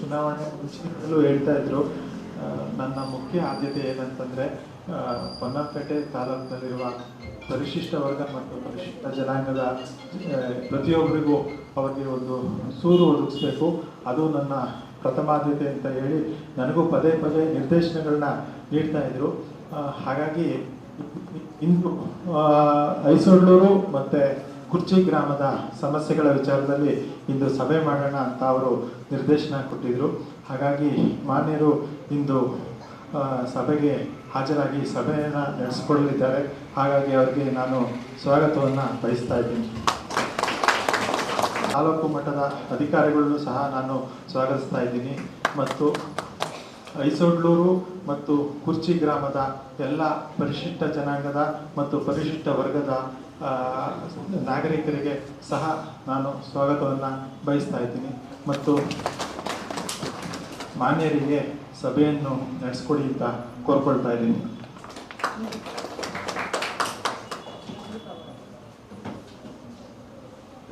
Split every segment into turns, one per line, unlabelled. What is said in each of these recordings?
ಚುನಾವಣೆ ಮುಂಚಿನಿಂದಲೂ ಹೇಳ್ತಾ ಇದ್ರು. ನನ್ನ ಮುಖ್ಯ ಆದ್ಯತೆ ಏನಂತಂದರೆ ಪೊನ್ನಪೇಟೆ ತಾಲೂಕಿನಲ್ಲಿರುವ ಪರಿಶಿಷ್ಟ ವರ್ಗ ಮತ್ತು ಪರಿಶಿಷ್ಟ ಜನಾಂಗದ ಪ್ರತಿಯೊಬ್ಬರಿಗೂ ಅವರಿಗೆ ಒಂದು ಸೂರು ಒದಗಿಸ್ಬೇಕು. ಅದು ನನ್ನ ಪ್ರಥಮ ಆದ್ಯತೆ ಅಂತ ಹೇಳಿ ನನಗೂ ಪದೇ ಪದೇ ನಿರ್ದೇಶನಗಳನ್ನ ನೀಡ್ತಾ ಇದ್ರು. ಹಾಗಾಗಿ ಇಂದು ಐಸೊಳ್ಳೂರು ಮತ್ತು ಕುರ್ಚಿ ಗ್ರಾಮದ ಸಮಸ್ಯೆಗಳ ವಿಚಾರದಲ್ಲಿ ಇಂದು ಸಭೆ ಮಾಡೋಣ ಅಂತ ಅವರು ನಿರ್ದೇಶನ ಕೊಟ್ಟಿದ್ದರು ಹಾಗಾಗಿ ಮಾನ್ಯರು ಇಂದು ಸಭೆಗೆ ಹಾಜರಾಗಿ ಸಭೆಯನ್ನು ನಡೆಸಿಕೊಳ್ಳಲಿದ್ದಾರೆ. ಹಾಗಾಗಿ ಅವರಿಗೆ ನಾನು ಸ್ವಾಗತವನ್ನು ಬಯಸ್ತಾ ಇದ್ದೀನಿ. ತಾಲೂಕು ಮಟ್ಟದ ಅಧಿಕಾರಿಗಳನ್ನು ಸಹ ನಾನು ಸ್ವಾಗತಿಸ್ತಾ ಇದ್ದೀನಿ. ಮತ್ತು ಐಸೋಡ್ಲೂರು ಮತ್ತು ಕುರ್ಚಿ ಗ್ರಾಮದ ಎಲ್ಲ ಪರಿಶಿಷ್ಟ ಜನಾಂಗದ ಮತ್ತು ಪರಿಶಿಷ್ಟ ವರ್ಗದ ನಾಗರಿಕರಿಗೆ ಸಹ ನಾನು ಸ್ವಾಗತವನ್ನು ಬಯಸ್ತಾ ಇದ್ದೀನಿ. ಮತ್ತು ಮಾನ್ಯರಿಗೆ ಸಭೆಯನ್ನು ನಡೆಸ್ಕೊಡಿ ಅಂತ ಕೋರ್ಕೊಳ್ತಾ ಇದ್ದೀನಿ.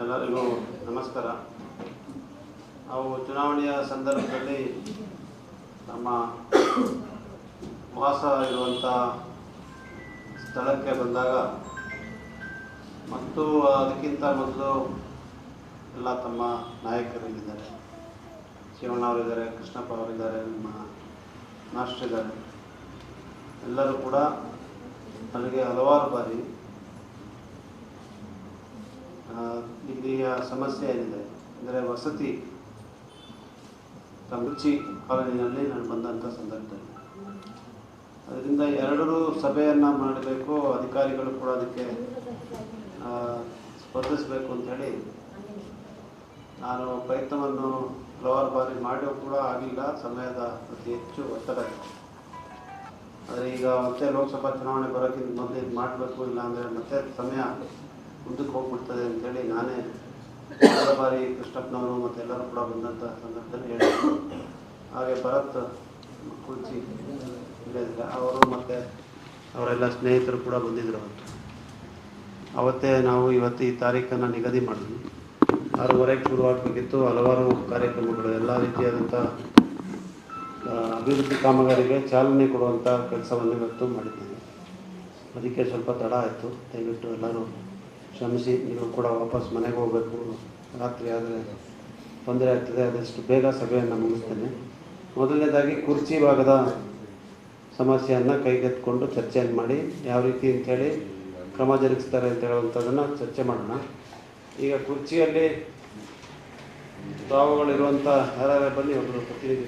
ಎಲ್ಲರಿಗೂ ನಮಸ್ಕಾರ. ನಾವು ಚುನಾವಣೆಯ ಸಂದರ್ಭದಲ್ಲಿ ನಮ್ಮ ವಾಸ ಇರುವಂಥ ಸ್ಥಳಕ್ಕೆ ಬಂದಾಗ ಮತ್ತು ಅದಕ್ಕಿಂತ ಮೊದಲು ಎಲ್ಲ ತಮ್ಮ ನಾಯಕರಲ್ಲಿದ್ದಾರೆ ಶಿವಣ್ಣ ಅವರಿದ್ದಾರೆ, ಕೃಷ್ಣಪ್ಪ ಅವರಿದ್ದಾರೆ, ನಮ್ಮ ಮಾಸ್ಟರ್ ಇದ್ದಾರೆ. ಎಲ್ಲರೂ ಕೂಡ ನನಗೆ ಹಲವಾರು ಬಾರಿ ಇಲ್ಲಿಯ ಸಮಸ್ಯೆ ಏನಿದೆ, ಅಂದರೆ ವಸತಿ ಕಮರ್ಚಿ ಕಾಲೋನಿನಲ್ಲಿ ನಾನು ಬಂದಂಥ ಸಂದರ್ಭದಲ್ಲಿ. ಅದರಿಂದ ಎರಡರೂ ಸಭೆಯನ್ನು ಮಾಡಬೇಕು, ಅಧಿಕಾರಿಗಳು ಕೂಡ ಅದಕ್ಕೆ ಸ್ಪರ್ಧಿಸಬೇಕು ಅಂತ ಹೇಳಿ ನಾನು ಪ್ರಯತ್ನವನ್ನು ಹಲವಾರು ಬಾರಿ ಮಾಡಿ ಕೂಡ ಆಗಿಲ್ಲ. ಸಮಯದ ಅತಿ ಹೆಚ್ಚು ಒತ್ತಡ. ಆದರೆ ಈಗ ಮತ್ತೆ ಲೋಕಸಭಾ ಚುನಾವಣೆ ಬರೋಕ್ಕಿಂತ ಮೊದಲು ಇದು ಮಾಡಬೇಕು, ಇಲ್ಲ ಅಂದರೆ ಮತ್ತೆ ಸಮಯ ಮುಂದಕ್ಕೆ ಹೋಗ್ಬಿಡ್ತದೆ ಅಂತೇಳಿ ನಾನೇ ಹಲವಾರು ಬಾರಿ ಕೃಷ್ಣಪ್ಪನವರು ಮತ್ತು ಎಲ್ಲರೂ ಕೂಡ ಬಂದಂಥ ಸಂದರ್ಭದಲ್ಲಿ ಹೇಳಿದ್ರು ಹಾಗೆ ಭರತ್ ಕುಲ್ಚಿ ಹೇಳಿದ್ರೆ ಅವರು ಮತ್ತು ಅವರೆಲ್ಲ ಸ್ನೇಹಿತರು ಕೂಡ ಬಂದಿದ್ದರು ಅವತ್ತು. ಅವತ್ತೇ ನಾವು ಇವತ್ತು ಈ ತಾರೀಖನ್ನು ನಿಗದಿ ಮಾಡಿದ್ವಿ. ಆರೂವರೆಗೆ ಶುರುವಾಗಬೇಕಿತ್ತು ಹಲವಾರು ಕಾರ್ಯಕ್ರಮಗಳು, ಎಲ್ಲ ರೀತಿಯಾದಂಥ ಅಭಿವೃದ್ಧಿ ಕಾಮಗಾರಿಗೆ ಚಾಲನೆ ಕೊಡುವಂಥ ಕೆಲಸವನ್ನು ಇವತ್ತು ಮಾಡಿದ್ದೇನೆ ಅದಕ್ಕೆ ಸ್ವಲ್ಪ ತಡ ಆಯಿತು. ದಯವಿಟ್ಟು ಎಲ್ಲರೂ ಶ್ರಮಿಸಿ, ನೀವು ಕೂಡ ವಾಪಸ್ ಮನೆಗೆ ಹೋಗಬೇಕು. ರಾತ್ರಿ ಆದರೆ ತೊಂದರೆ ಆಗ್ತದೆ. ಆದಷ್ಟು ಬೇಗ ಸಭೆಯನ್ನು ಮುಗಿಸ್ತೇನೆ. ಮೊದಲನೇದಾಗಿ ಕುರ್ಚಿ ಭಾಗದ ಸಮಸ್ಯೆಯನ್ನು ಕೈಗೆತ್ತಿಕೊಂಡು ಚರ್ಚೆಯನ್ನು ಮಾಡಿ, ಯಾವ ರೀತಿ ಅಂಥೇಳಿ ಕ್ರಮ ಜರುಗಿಸ್ತಾರೆ ಅಂತ ಹೇಳುವಂಥದ್ದನ್ನು ಚರ್ಚೆ ಮಾಡೋಣ. ಈಗ ಕುರ್ಚಿಯಲ್ಲಿ ತಾವುಗಳಿರುವಂಥ ಯಾರ್ಯಾರು ಬನ್ನಿ ಒಬ್ಬರು ಪ್ರತಿನಿಧಿ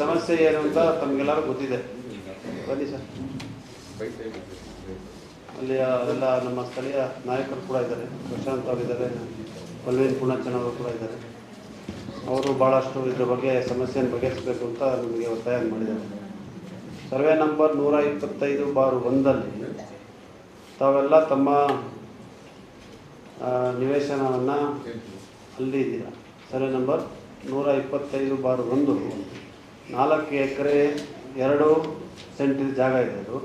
ಸಮಸ್ಯೆ ಏನು ಅಂತ ತಮಗೆಲ್ಲರೂ ಗೊತ್ತಿದೆ. ಬನ್ನಿ ಸರ್. ಅಲ್ಲಿ ಎಲ್ಲ ನಮ್ಮ ಸ್ಥಳೀಯ ನಾಯಕರು ಕೂಡ ಇದ್ದಾರೆ. ಪ್ರಶಾಂತ್ ಅವರಿದ್ದಾರೆ ಪಲ್ವೇನ್ ಪುಣಚನ್ ಅವರು ಕೂಡ ಇದ್ದಾರೆ. ಅವರು ಭಾಳಷ್ಟು ಇದ್ರ ಬಗ್ಗೆ ಸಮಸ್ಯೆಯನ್ನು ಬಗೆಹರಿಸಬೇಕು ಅಂತ ನಮಗೆ ಒತ್ತಾಯ ಮಾಡಿದ್ದಾರೆ. ಸರ್ವೆ ನಂಬರ್ ನೂರ ಇಪ್ಪತ್ತೈದು ಬಾರು ಒಂದಲ್ಲಿ ತಾವೆಲ್ಲ ತಮ್ಮ ನಿವೇಶನವನ್ನು ಅಲ್ಲಿ ಇದ್ದೀರಾ? ಸರ್ವೆ ನಂಬರ್ ನೂರ ಇಪ್ಪತ್ತೈದು ಬಾರು ಒಂದು. ನಾಲ್ಕು ಎಕರೆ ಎರಡು ಸೆಂಟ್ ಜಾಗ ಇದೆ ಅದು.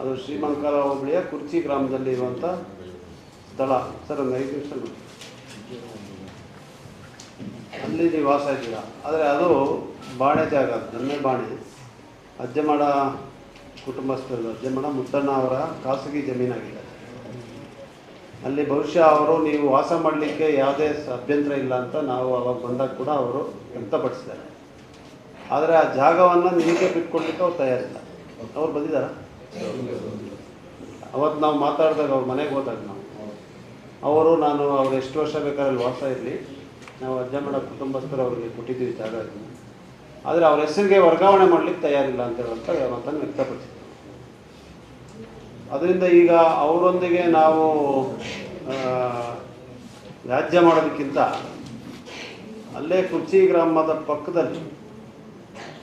ಅದು ಶ್ರೀಮಂಕಾಲ ಹೋಬಳಿಯ ಕುರ್ಚಿ ಗ್ರಾಮದಲ್ಲಿ ಇರುವಂಥ ಸ್ಥಳ. ಸರ್, ಒಂದು ಐದು ನಿಮಿಷ. ಅಲ್ಲಿ ನೀವು ವಾಸ ಇದ್ದೀರಾ? ಆದರೆ ಅದು ಬಾಣೆ ಜಾಗ ನನ್ನೇ ಬಾಣೆ. ಅಜ್ಜಮಾಡ ಕುಟುಂಬಸ್ಥರು ಅಜ್ಜಮಡ ಮುದ್ದಣ್ಣ ಅವರ ಖಾಸಗಿ ಜಮೀನಾಗಿದೆ. ಅಲ್ಲಿ ಬಹುಶಃ ಅವರು ನೀವು ವಾಸ ಮಾಡಲಿಕ್ಕೆ ಯಾವುದೇ ಅಭ್ಯಂತರ ಇಲ್ಲ ಅಂತ ನಾವು ಅವಾಗ ಬಂದಾಗ ಕೂಡ ಅವರು ವ್ಯಕ್ತಪಡಿಸಿದ್ದಾರೆ. ಆದರೆ ಆ ಜಾಗವನ್ನು ನಿಮಗೆ ಬಿಟ್ಕೊಡ್ಲಿಕ್ಕೆ ಅವ್ರು ತಯಾರಿಲ್ಲ. ಅವ್ರು ಬಂದಿದ್ದಾರ? ಅವತ್ತು ನಾವು ಮಾತಾಡಿದಾಗ ಅವ್ರ ಮನೆಗೆ ಹೋದಾಗ ನಾವು. ಅವರು ನಾನು ಅವ್ರು ಎಷ್ಟು ವರ್ಷ ಬೇಕಾದ್ರೆ ವಾಸ ಇರಲಿ. ನಾವು ಅಜ್ಜಮಡ ಕುಟುಂಬಸ್ಥರು ಅವರಿಗೆ ಕೊಟ್ಟಿದ್ದೀವಿ ಜಾಗ ಆದರೆ ಅವರ ಹೆಸರಿಗೆ ವರ್ಗಾವಣೆ ಮಾಡಲಿಕ್ಕೆ ತಯಾರಿಲ್ಲ ಅಂತ ಹೇಳುವಂಥ ಮಾತನ್ನು ವ್ಯಕ್ತಪಡಿಸಿದರು ಅದರಿಂದ ಈಗ ಅವರೊಂದಿಗೆ ನಾವು ರಾಜ್ಯ ಮಾಡೋದಕ್ಕಿಂತ ಅಲ್ಲೇ ಕುರ್ಚಿ ಗ್ರಾಮದ ಪಕ್ಕದಲ್ಲಿ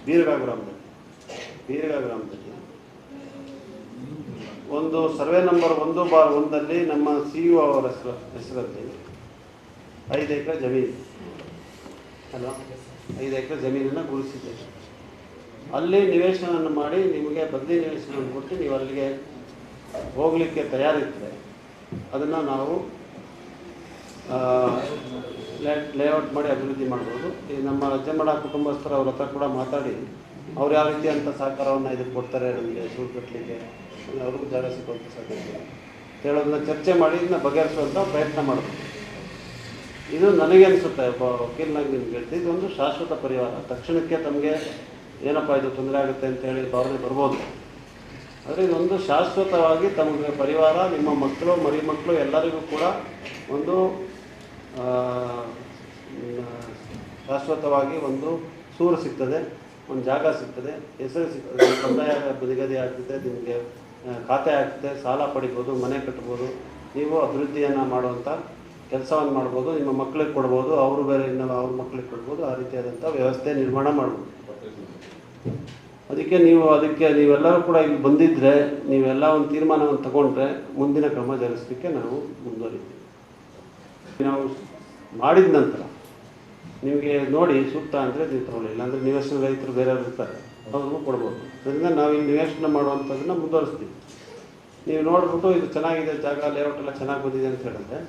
ಬೀರ್ಗಾ ಗ್ರಾಮದಲ್ಲಿ ಬೀರ್ಗಾ ಗ್ರಾಮದಲ್ಲಿ ಒಂದು ಸರ್ವೆ ನಂಬರ್ ಒಂದು ಬಾರ್ ಒಂದಲ್ಲಿ ನಮ್ಮ ಸಿ ಯು ಅವರ ಹೆಸರು ಹೆಸರಲ್ಲಿ ಐದು ಎಕರೆ ಜಮೀನು ಅಲ್ವಾ ಐದು ಎಕರೆ ಜಮೀನನ್ನು ಗುರುತಿಸಿದ್ದೇವೆ ಅಲ್ಲಿ ನಿವೇಶನವನ್ನು ಮಾಡಿ ನಿಮಗೆ ಬದಲಿ ನಿವೇಶನವನ್ನು ಕೊಟ್ಟು ನೀವು ಅಲ್ಲಿಗೆ ಹೋಗಲಿಕ್ಕೆ ತಯಾರಿರ್ತದೆ ಅದನ್ನು ನಾವು ಲೇಔಟ್ ಮಾಡಿ ಅಭಿವೃದ್ಧಿ ಮಾಡ್ಬೋದು. ಈ ನಮ್ಮ ರಜಮಡ ಕುಟುಂಬಸ್ಥರ ಅವ್ರ ಹತ್ರ ಕೂಡ ಮಾತಾಡಿ, ಅವ್ರು ಯಾವ ರೀತಿ ಅಂತ ಸಹಕಾರವನ್ನು ಇದಕ್ಕೆ ಕೊಡ್ತಾರೆ, ನಮಗೆ ಸೂರು ಕಟ್ಟಲಿಕ್ಕೆ ಅವ್ರಿಗೂ ಜಾಗ ಸಿಗುವಂಥ ಸಾಧ್ಯತೆ. ಹೇಳೋದನ್ನ ಚರ್ಚೆ ಮಾಡಿ, ಇದನ್ನ ಬಗೆಹರಿಸುವಂಥ ಪ್ರಯತ್ನ ಮಾಡಬೇಕು ಇದು ನನಗೆ ಅನಿಸುತ್ತೆ, ಒಬ್ಬ ವಕೀಲನಾಗಿ ನಿಮ್ಗೆ ಹೇಳ್ತೀನಿ ಇದೊಂದು ಶಾಶ್ವತ ಪರಿಹಾರ. ತಕ್ಷಣಕ್ಕೆ ತಮಗೆ ಏನಪ್ಪ ಇದು ತೊಂದರೆ ಆಗುತ್ತೆ ಅಂತ ಹೇಳಿ ಭಾವನೆ ಬರ್ಬೋದು. ಆದರೆ ಇದೊಂದು ಶಾಶ್ವತವಾಗಿ ತಮಗೆ ಪರಿವಾರ ನಿಮ್ಮ ಮಕ್ಕಳು, ಮರಿ ಮಕ್ಕಳು ಎಲ್ಲರಿಗೂ ಕೂಡ ಒಂದು ಶಾಶ್ವತವಾಗಿ ಒಂದು ಸೂರು ಸಿಗ್ತದೆ, ಒಂದು ಜಾಗ ಸಿಗ್ತದೆ, ಹೆಸರು ಸಿಗ್ತದೆ ಕಂದಾಯ ಬದಿಗದಿ ಆಗ್ತದೆ, ನಿಮಗೆ ಖಾತೆ ಆಗ್ತದೆ, ಸಾಲ ಪಡಿಬೋದು, ಮನೆ ಕಟ್ಬೋದು, ನೀವು ಅಭಿವೃದ್ಧಿಯನ್ನು ಮಾಡುವಂಥ ಕೆಲಸವನ್ನು ಮಾಡ್ಬೋದು, ನಿಮ್ಮ ಮಕ್ಕಳಿಗೆ ಕೊಡ್ಬೋದು, ಅವರು ಬೇರೆ ಇನ್ನೆಲ್ಲ ಅವ್ರ ಮಕ್ಕಳಿಗೆ ಕೊಡ್ಬೋದು, ಆ ರೀತಿಯಾದಂಥ ವ್ಯವಸ್ಥೆ ನಿರ್ಮಾಣ ಮಾಡ್ಬೋದು. ಅದಕ್ಕೆ ನೀವು ಅದಕ್ಕೆ ನೀವೆಲ್ಲರೂ ಕೂಡ ಇಲ್ಲಿ ಬಂದಿದ್ದರೆ ನೀವೆಲ್ಲ ಒಂದು ತೀರ್ಮಾನವನ್ನು ತಗೊಂಡ್ರೆ ಮುಂದಿನ ಕ್ರಮ ಜರುಗಿಸಲಿಕ್ಕೆ ನಾವು ಮುಂದುವರಿತೀವಿ. ನಾವು ಮಾಡಿದ ನಂತರ ನಿಮಗೆ ನೋಡಿ ಸೂಕ್ತ ಅಂದರೆ ನೀವು ತಗೊಳ್ಳಿ, ಇಲ್ಲಾಂದರೆ ನಿವೇಶನ ರೈತರು ಬೇರೆಯವರು ಇರ್ತಾರೆ, ಅವ್ರಿಗೂ ಕೊಡ್ಬೋದು. ಅದರಿಂದ ನಾವು ಇಲ್ಲಿ ನಿವೇಶನ ಮಾಡುವಂಥದ್ದನ್ನು ಮುಂದುವರಿಸ್ತೀವಿ. ನೀವು ನೋಡ್ಬಿಟ್ಟು ಇದು ಚೆನ್ನಾಗಿದೆ ಜಾಗ ಲೇಔಟ್ ಎಲ್ಲ ಚೆನ್ನಾಗಿ ಬಂದಿದೆ ಅಂತ ಹೇಳಿದ್ರೆ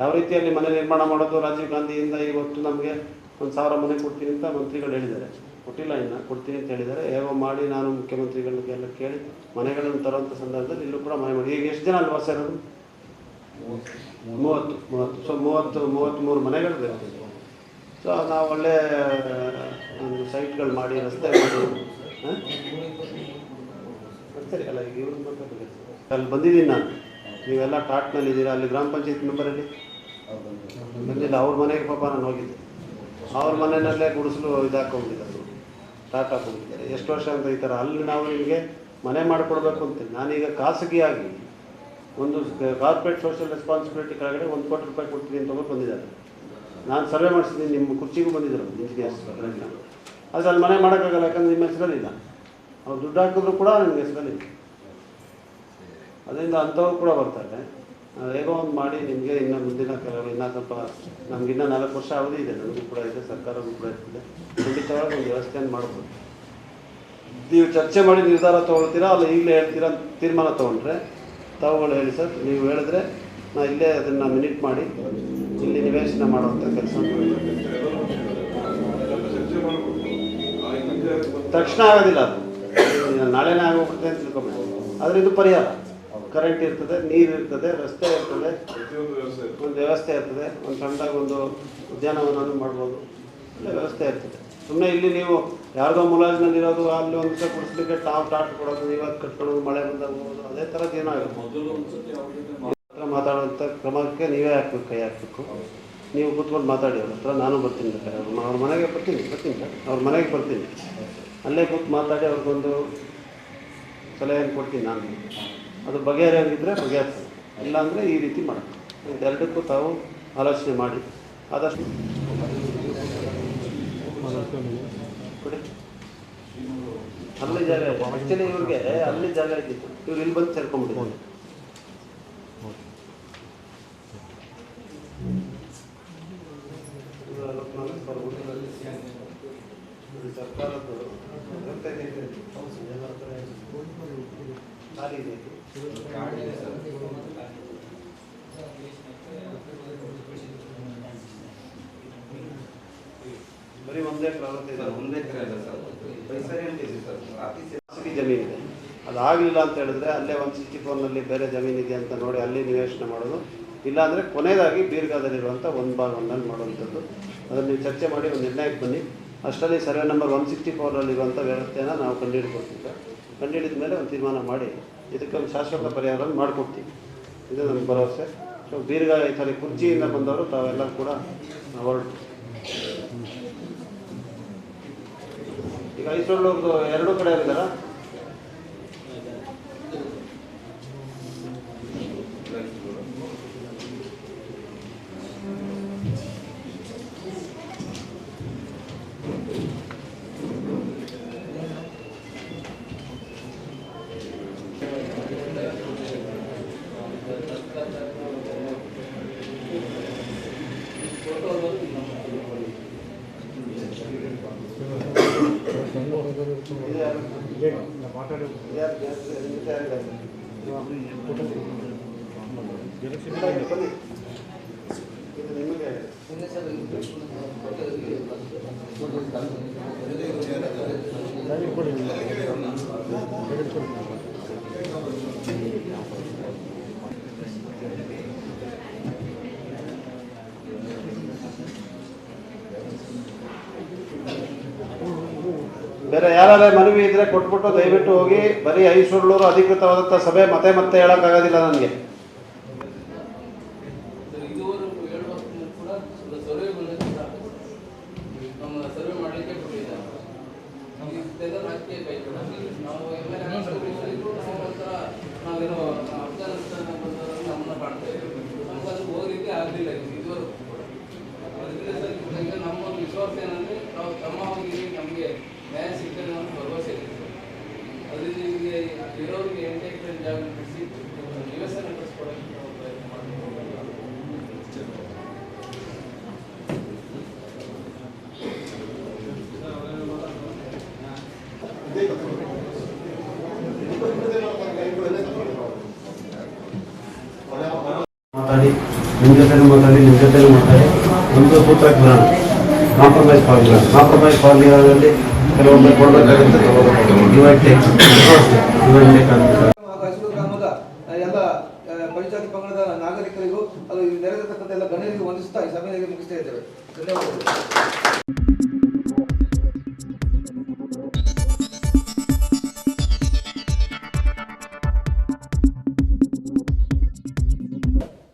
ಯಾವ ರೀತಿಯಲ್ಲಿ ಮನೆ ನಿರ್ಮಾಣ ಮಾಡೋದು ರಾಜೀವ್ ಗಾಂಧಿಯಿಂದ ಇವತ್ತು ನಮಗೆ ಒಂದು ಸಾವಿರ ಮನೆ ಕೊಡ್ತೀನಿ ಅಂತ ಮಂತ್ರಿಗಳು ಹೇಳಿದ್ದಾರೆ. ಕೊಟ್ಟಿಲ್ಲ ಇನ್ನು, ಕೊಡ್ತೀನಿ ಅಂತ ಹೇಳಿದ್ದಾರೆ. ಹೇಗೋ ಮಾಡಿ ನಾನು ಮುಖ್ಯಮಂತ್ರಿಗಳಿಗೆಲ್ಲ ಕೇಳಿ ಮನೆಗಳನ್ನು ತರುವಂಥ ಸಂದರ್ಭದಲ್ಲಿ ಇಲ್ಲೂ ಕೂಡ ಮನೆ ಮಾಡಿ. ಈಗ ಎಷ್ಟು ಜನ ಅಲ್ವಾ ಸರ್ ಅದು? ಮೂವತ್ತು ಮೂವತ್ತು. ಸೊ ಮೂವತ್ತು ಮೂವತ್ತ್ಮೂರು ಮನೆಗಳು ಬೇಕು ಸೊ ನಾವು ಒಳ್ಳೆ, ಒಂದು ಸೈಟ್ಗಳು ಮಾಡಿ, ರಸ್ತೆ ಮಾಡಿ? ಸರಿ ಅಲ್ಲ, ಈಗ ಮಾತಾಡ್ಬೇಕು. ಅಲ್ಲಿ ಬಂದಿದ್ದೀನಿ ನಾನು. ನೀವೆಲ್ಲ ಟಾಟ್ನಲ್ಲಿ ಇದ್ದೀರಾ ಅಲ್ಲಿ ಗ್ರಾಮ ಪಂಚಾಯತ್ ಮೆಂಬರಲ್ಲಿ ಬಂದಿಲ್ಲ ಅವ್ರ ಮನೆಗೆ ಪಾಪ ನಾನು ಹೋಗಿದ್ದೆ. ಅವ್ರ ಮನೆಯಲ್ಲೇ ಗುಡಿಸಲು ಇದಾಕೊಂಡ್ಬಿಟ್ಟಿದ್ದಾರೆ ಟಾಟ್ ಹಾಕೊಂಡಿದ್ದಾರೆ ಎಷ್ಟು ವರ್ಷ ಅಂತ ಈ ಥರ ಅಲ್ಲಿ ನಾವು ನಿಮಗೆ ಮನೆ ಮಾಡಿಕೊಡ್ಬೇಕು ಅಂತೀನಿ. ನಾನೀಗ ಖಾಸಗಿಯಾಗಿ ಒಂದು ಕಾರ್ಪೊರೇಟ್ ಸೋಷಿಯಲ್ ರೆಸ್ಪಾನ್ಸಿಬಿಲಿಟಿ ಕೆಳಗಡೆ ಒಂದು ಕೋಟಿ ರೂಪಾಯಿ ಕೊಡ್ತೀನಿ ಅಂತ ತಗೊಂಡು ಬಂದಿದ್ದಾರೆ. ನಾನು ಸರ್ವೆ ಮಾಡಿಸಿದ್ದೀನಿ ನಿಮ್ಮ ಕುರ್ಚಿಗೂ ಬಂದಿದ್ದರು ಇಂಜಿನಿಯರ್ಸ್ ಆದರೆ ಅಲ್ಲಿ ಮನೆ ಮಾಡೋಕ್ಕಾಗಲ್ಲ ಯಾಕಂದ್ರೆ ನಿಮ್ಮ ಹೆಸರಲ್ಲಿಲ್ಲ. ಅವ್ರು ದುಡ್ಡು ಹಾಕಿದ್ರು ಕೂಡ ನಿಮ್ಮ ಹೆಸರಲ್ಲಿಲ್ಲ. ಅದರಿಂದ ಅಂಥವ್ರು ಕೂಡ ಬರ್ತಾರೆ. ಹೇಗೋ ಒಂದು ಮಾಡಿ ನಿಮಗೆ ಇನ್ನು ಮುಂದಿನ ಕೆಲವರು ಇನ್ನೂ ಸ್ವಲ್ಪ ನಮಗಿನ್ನ ನಾಲ್ಕು ವರ್ಷ ಅವಧಿ ಇದೆ. ನಮಗೂ ಕೂಡ ಇದೆ ಸರ್ಕಾರಕ್ಕೂ ಕೂಡ ಇರ್ತದೆ ಖಂಡಿತವಾಗಿ ಒಂದು ವ್ಯವಸ್ಥೆಯನ್ನು ಮಾಡ್ಬೋದು. ನೀವು ಚರ್ಚೆ ಮಾಡಿ ನಿರ್ಧಾರ ತೊಗೊಳ್ತೀರಾ? ಅಲ್ಲ ಈಗಲೇ ಹೇಳ್ತೀರಾ? ತೀರ್ಮಾನ ತೊಗೊಂಡ್ರೆ? ತಾವುಗಳು ಹೇಳಿ ಸರ್. ನೀವು ಹೇಳಿದ್ರೆ ನಾ ಇಲ್ಲೇ ಅದನ್ನು ಮಿನಿಟ್ ಮಾಡಿ ಇಲ್ಲಿ ನಿವೇಶನ ಮಾಡುವಂಥ ಕೆಲಸ ತಕ್ಷಣ ಆಗೋದಿಲ್ಲ ಅದು. ನಾಳೆನೇ ಆಗೋಗುತ್ತೆ ಅಂತ ತಿಳ್ಕೊಬೇಕು. ಆದರೆ ಇದು ಪರಿಹಾರ. ಕರೆಂಟ್ ಇರ್ತದೆ ನೀರು ಇರ್ತದೆ ರಸ್ತೆ ಇರ್ತದೆ ಒಂದು ವ್ಯವಸ್ಥೆ ಇರ್ತದೆ ಒಂದು ಸಣ್ಣದಾಗಿ ಒಂದು ಉದ್ಯಾನವನ ಮಾಡ್ಬೋದು. ಒಳ್ಳೆ ವ್ಯವಸ್ಥೆ ಇರ್ತದೆ. ಸುಮ್ಮನೆ ಇಲ್ಲಿ ನೀವು ಯಾರ್ದೋ ಮುಲಾಜಿನಲ್ಲಿರೋದು ಅಲ್ಲಿ ಒಂದು ದಿವಸ ಕುಡಿಸ್ಲಿಕ್ಕೆ ಟಾಪ್ ಟಾಟ್ ಕೊಡೋದು ಇವಾಗ ಕಟ್ಕೊಳ್ಳೋದು ಮಳೆ ಬಂದಾಗ ಹೋಗೋದು ಅದೇ ಥರದ್ದು ಏನೋ ಆಗುತ್ತೆ ಹತ್ರ ಮಾತಾಡುವಂಥ ಕ್ರಮಕ್ಕೆ ನೀವೇ ಹಾಕ್ಬೇಕು ಕೈ ಹಾಕ್ಬೇಕು. ನೀವು ಕೂತ್ಕೊಂಡು ಮಾತಾಡಿ ಅವ್ರ ಹತ್ರ ನಾನು ಬರ್ತೀನಿ ಬೇಕಾದ್ರೆ ಅವ್ರ ಮನೆಗೆ ಬರ್ತೀನಿ ಬರ್ತೀನಿ ಸರ್ ಅವ್ರ ಮನೆಗೆ ಬರ್ತೀನಿ. ಅಲ್ಲೇ ಕೂತು ಮಾತಾಡಿ ಅವ್ರಿಗೊಂದು ಸಲಹೆಯನ್ನು ಕೊಡ್ತೀನಿ ನಾನು. ಅದು ಬಗೆಹರಿಯಾಗಿದ್ದರೆ ಬಗೆಹರಿಸಿ ಇಲ್ಲಾಂದರೆ ಈ ರೀತಿ ಮಾಡೋದು ಇದೆರಡಕ್ಕೂ ತಾವು ಆಲೋಚನೆ ಮಾಡಿ. ಆದಷ್ಟು ಅಲ್ಲಿ ಜಾಗ ಆ್ಯಕ್ಚುಲಿ ಇವ್ರಿಗೆ ಅಲ್ಲಿ ಜಾಗ ಇದ್ದಿತ್ತು. ಇವ್ರು ಇಲ್ಲಿ ಬಂದು ಸೇರ್ಕೊಂಡ್ಬಿಟ್ಟು ಸರ್ಕಾರದ್ದು ಇದೆ. ಬರೀ ಒಂದೇ
ಒಂದೇ ಸರ್. ಇದೆ ಸರ್.
ಖಾಸಗಿ ಜಮೀನಿದೆ ಅದಾಗಲಿಲ್ಲ ಅಂತ ಹೇಳಿದ್ರೆ ಅಲ್ಲೇ ಒನ್ ಸಿಕ್ಸ್ಟಿ ಫೋರ್ನಲ್ಲಿ ಬೇರೆ ಜಮೀನಿದೆ ಅಂತ ನೋಡಿ ಅಲ್ಲಿ ನಿವೇಶನ ಮಾಡೋದು. ಇಲ್ಲಾಂದರೆ ಕೊನೆಯದಾಗಿ ದೀರ್ಘದಲ್ಲಿರುವಂಥ ಒಂದು ಭಾಗವನ್ನು ಮಾಡುವಂಥದ್ದು. ಅದನ್ನು ನೀವು ಚರ್ಚೆ ಮಾಡಿ ಒಂದು ನಿರ್ಣಯಕ್ಕೆ ಬನ್ನಿ. ಅಷ್ಟರಲ್ಲಿ ಸರ್ವೆ ನಂಬರ್ ಒನ್ ಸಿಕ್ಸ್ಟಿ ಫೋರಲ್ಲಿರುವಂಥ ವ್ಯವಸ್ಥೆಯನ್ನು ನಾವು ಕಂಡುಹಿಡ್ಕೊಡ್ತೀವಿ ಸರ್. ಕಂಡುಹಿಡಿದ ಮೇಲೆ ಒಂದು ತೀರ್ಮಾನ ಮಾಡಿ. ಇದಕ್ಕೆ ಒಂದು ಶಾಶ್ವತ ಪರಿಹಾರ ಮಾಡಿಕೊಡ್ತೀವಿ. ಇದು ನನ್ನ ಭರವಸೆ. ಸೊ ದೀರ್ಘ ಈ ಸಾರಿ ಕುರ್ಚಿಯಿಂದ ಬಂದವರು ತಾವೆಲ್ಲ ಕೂಡ ಹೊರಟು. ಈಗ ಐಸೊಳ್ಳೂರ್ದು ಎರಡೂ ಕಡೆ ಇದ್ದಾರಾ? ಬೇರೆ ಯಾರ ಮನವಿ ಇದ್ರೆ ಕೊಟ್ಬಿಟ್ಟು ದಯವಿಟ್ಟು ಹೋಗಿ ಬರೀ ಐಸೂರ್ಲೂರು ಅಧಿಕೃತವಾದಂಥ ಸಭೆ ಮತ್ತೆ ಮತ್ತೆ ಹೇಳೋಕ್ಕಾಗೋದಿಲ್ಲ ನನಗೆ
ಸರ್ ಇದುವರೆಗೂ ಏಳು ವರ್ಷದಿಂದ ಕೂಡ ಸರ್ವೆ ಬಂದಿಲ್ಲ ನಮ್ಮ ಸರ್ವೆ ಮಾಡಲಿಕ್ಕೆ ಕೊಟ್ಟಿದ್ದಾರೆ ಇದೆಲ್ಲ ರಾಜಕೀಯ ಕೈಗಳು ನಾವು ಎಂ ಎಲ್ ನಾವು ಒಂಥರ ನಾವೇನೋ ಅಫ್ಘಾನಿಸ್ತಾನ ಬಂದವರು ನಮ್ಮನ್ನ ಕಾಣ್ತಾ ಇದ್ದೀವಿ ನಮ್ಗೆ ಅದು ಹೋಗ್ಲಿಕ್ಕೆ ಆಗಲಿಲ್ಲ ಇದುವರೆಗೂ ಅದರಿಂದ ಸರ್ ಈಗ ನಮ್ಮ ಒಂದು ವಿಶ್ವಾಸ ಏನಂದ್ರೆ ನಾವು ತಮ್ಮವಾಗಿ ನಮಗೆ ನ್ಯಾಯ ಸಿಗ್ತದೆ ಅನ್ನೋ ಭರವಸೆ ಇದೆ ಅದರಿಂದ ನಿಮಗೆ ಇರೋರಿಗೆ ಎಂಟೆಂಟ್ ಜಾಗ ಬಿಡಿಸಿ ನಿವೇಶನ ಕಳಿಸ್ಕೊಡೋಕ್ಕೆ ನಾವು ಪ್ರಯತ್ನ ಮಾಡ್ತೀವಿ
ಮಾತಾಡಿ ನಿಮ್ಮ ಜೊತೆ ಮಾತಾಡಿ ನಿಮ್ಮ ಜೊತೆ ಮಾತಾಡಿ. ಒಂದು ಸೂತ್ರಕ್ಕೆ ಬರೋಣ ಕಾಂಪ್ರಮೈಸ್ ಫಾರ್ಮುಲಾ ಕಾಂಪ್ರಮೈಸ್ ಫಾರ್ಮುಲಾದಲ್ಲಿ ಕೆಲವೊಮ್ಮೆ ಕೊಡಬೇಕಾಗುತ್ತೆ
ಎಲ್ಲ ಪಂಚಾಯತ್ ನಾಗರಿಕರಿಗೂ, ಅದು ನೆರೆದಿರ್ತಕ್ಕಂಥ ಎಲ್ಲ ಗಣ್ಯರಿಗೂ ವಂದಿಸ್ತಾ ಈ ಸಭೆಯಲ್ಲಿ ಮುಗಿಸ್ತಾ ಇದ್ದೇವೆ. ಧನ್ಯವಾದಗಳು.